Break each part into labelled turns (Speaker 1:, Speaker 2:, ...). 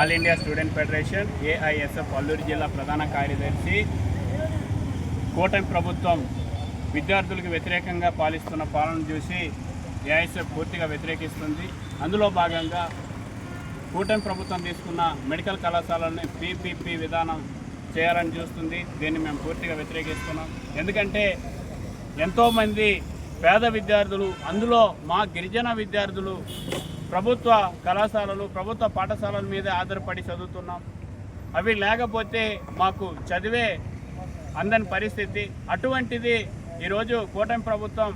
Speaker 1: All India student federation AISF Alluri జిల్లా ప్రధాన కార్యదర్శి కూటమి ప్రభుత్వం విద్యార్థులకు వ్యతిరేకంగా పాలిస్తున్న పాలన చూసి ఏఐఎస్ఎఫ్ పూర్తిగా వ్యతిరేకిస్తుంది. అందులో భాగంగా కూటమి ప్రభుత్వం తీసుకున్న మెడికల్ కళాశాలని పీపీపీ విధానం చేయాలని చూస్తుంది. దీన్ని మేము పూర్తిగా వ్యతిరేకిస్తున్నాం. ఎందుకంటే ఎంతోమంది పేద విద్యార్థులు అందులో మా గిరిజన విద్యార్థులు ప్రభుత్వ కళాశాలలు ప్రభుత్వ పాఠశాలల మీద ఆధారపడి చదువుతున్నాం. అవి లేకపోతే మాకు చదివే అందని పరిస్థితి. అటువంటిది ఈరోజు కూటమి ప్రభుత్వం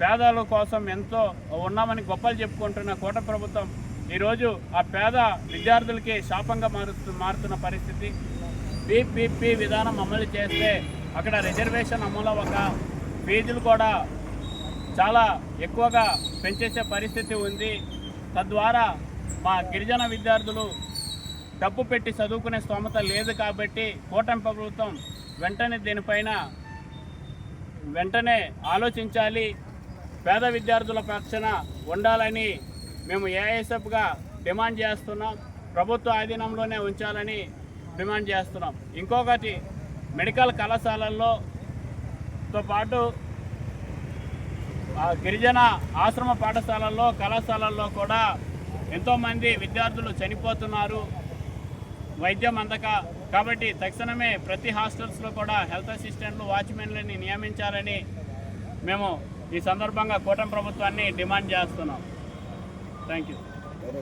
Speaker 1: పేదల కోసం ఎంతో ఉన్నామని గొప్పలు చెప్పుకుంటున్న కూట ప్రభుత్వం ఈరోజు ఆ పేద విద్యార్థులకి శాపంగా మారుస్తు మారుతున్న పరిస్థితి. పీపీపీ విధానం అమలు చేస్తే అక్కడ రిజర్వేషన్ అమలు ఒక ఫీజులు కూడా చాలా ఎక్కువగా పెంచేసే పరిస్థితి ఉంది. తద్వారా మా గిరిజన విద్యార్థులు డబ్బు పెట్టి చదువుకునే స్తోమత లేదు కాబట్టి కూటమి ప్రభుత్వం వెంటనే దీనిపైన వెంటనే ఆలోచించాలి. పేద విద్యార్థుల పక్షాన ఉండాలని మేము ఏఐఎస్ఎఫ్గా డిమాండ్ చేస్తున్నాం. ప్రభుత్వ ఆధీనంలోనే ఉంచాలని డిమాండ్ చేస్తున్నాం. ఇంకొకటి మెడికల్ కళాశాలల్లో తో పాటు గిరిజన ఆశ్రమ పాఠశాలల్లో కళాశాలల్లో కూడా ఎంతోమంది విద్యార్థులు చనిపోతున్నారు. వైద్యం అందక కాబట్టి తక్షణమే ప్రతి హాస్టల్స్లో కూడా హెల్త్ అసిస్టెంట్లు వాచ్మెన్లని నియమించాలని మేము ఈ సందర్భంగా కూటమి ప్రభుత్వాన్ని డిమాండ్ చేస్తున్నాం. Thank you